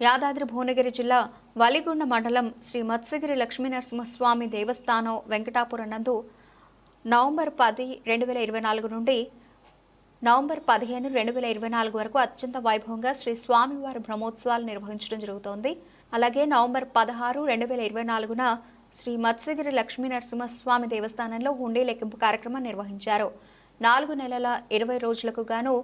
యాదాద్రి భువనగిరి జిల్లా వలిగొండ మండలం శ్రీ మత్స్యగిరి లక్ష్మీనరసింహస్వామి దేవస్థానం వెంకటాపురం నందు నవంబర్ పది రెండు వేల ఇరవై నాలుగు నుండి నవంబర్ పదిహేను రెండు వేల ఇరవై నాలుగు వరకు అత్యంత వైభవంగా శ్రీ స్వామివారి బ్రహ్మోత్సవాలు నిర్వహించడం జరుగుతోంది. అలాగే నవంబర్ పదహారు రెండు వేల ఇరవై నాలుగున శ్రీ మత్స్యగిరి లక్ష్మీనరసింహస్వామి దేవస్థానంలో హుండీ లెక్కింపు కార్యక్రమం నిర్వహించారు. నాలుగు నెలల ఇరవై రోజులకు గాను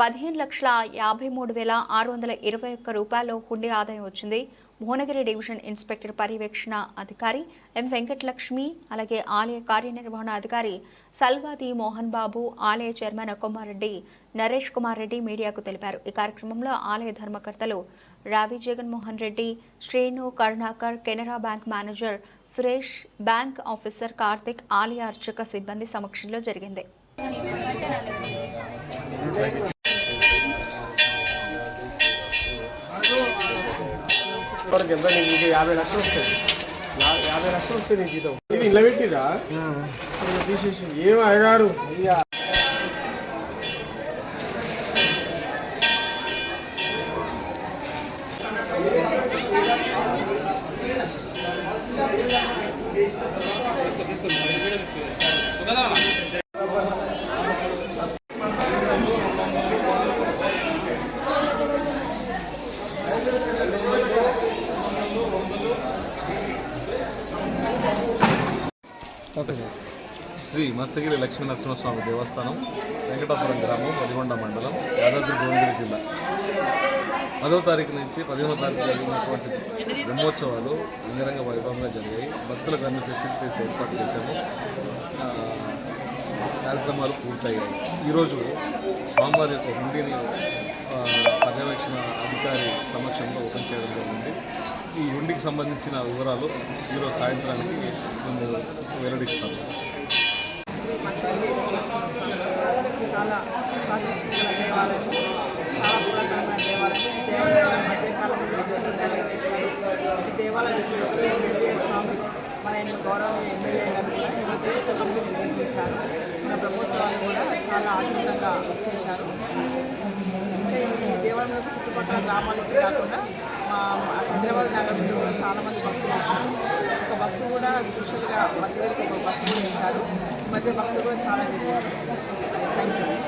పదిహేను లక్షల యాభై మూడు వేల ఆరు వందల ఇరవై ఒక్క రూపాయలు హుండీ ఆదాయం వచ్చింది. భువనగిరి డివిజన్ ఇన్స్పెక్టర్ పర్యవేక్షణ అధికారి ఎం వెంకటలక్ష్మి అలాగే ఆలయ కార్యనిర్వహణ అధికారి సల్వాది మోహన్ బాబు ఆలయ చైర్మన్ కుమారెడ్డి నరేష్ కుమార్ రెడ్డి మీడియాకు తెలిపారు. ఈ కార్యక్రమంలో ఆలయ ధర్మకర్తలు Ravi Jaganmohan Reddy Srinu Karunakar Canara bank manager Suresh bank officer Karthik ఆలయ అర్చక సిబ్బంది సమక్షంలో జరిగింది. వరకు ఎంత నీకు ఇది యాభై లక్షలు వస్తుంది యా- యాభై లక్షలు వస్తుంది నీ జీతం. ఇది ఇంట్లో పెట్టిరా తీసేసి. ఏం అయ్యగారు? Okay sir. శ్రీ మత్స్యగిరి లక్ష్మీ నరసింహస్వామి దేవస్థానం వెంకటాపురం గ్రామం పదిగొండ మండలం యాదాద్రి భువనగిరి జిల్లా. పదో తారీఖు నుంచి పదిహేనో తారీఖు జరిగినటువంటి బ్రహ్మోత్సవాలు అంగరంగ వైభవంగా జరిగాయి. భక్తులకు అన్ని ఫెసిలిటీస్ ఏర్పాటు చేశాము. కార్యక్రమాలు పూర్తయ్యాయి. ఈరోజు స్వామివారి యొక్క హుండీని పర్యవేక్షణ అధికారి సమక్షంలో ఓపెన్ చేయడం జరిగింది. ఈ హుండీకి సంబంధించిన వివరాలు ఈరోజు సాయంత్రానికి మేము వెల్లడిస్తాం చాలా దేవాలయం చాలా దేవాలయం ఈ స్వామి మన గౌరవ ఎమ్మెల్యే గారు నిర్మించారు మన బ్రహ్మోత్సవాలు కూడా చాలా ఆనందంగా చేశారు ఈ దేవాలయం చుట్టుపక్కల గ్రామాలకి కాకుండా మా హైదరాబాద్ నగరం కూడా చాలా మంది భక్తులు బస్సు కూడా స్పెషల్గా మధ్య ఒక బస్సు కూడా ఇచ్చారు మధ్య భక్తులు కూడా చాలా పెరిగారు థ్యాంక్ యూ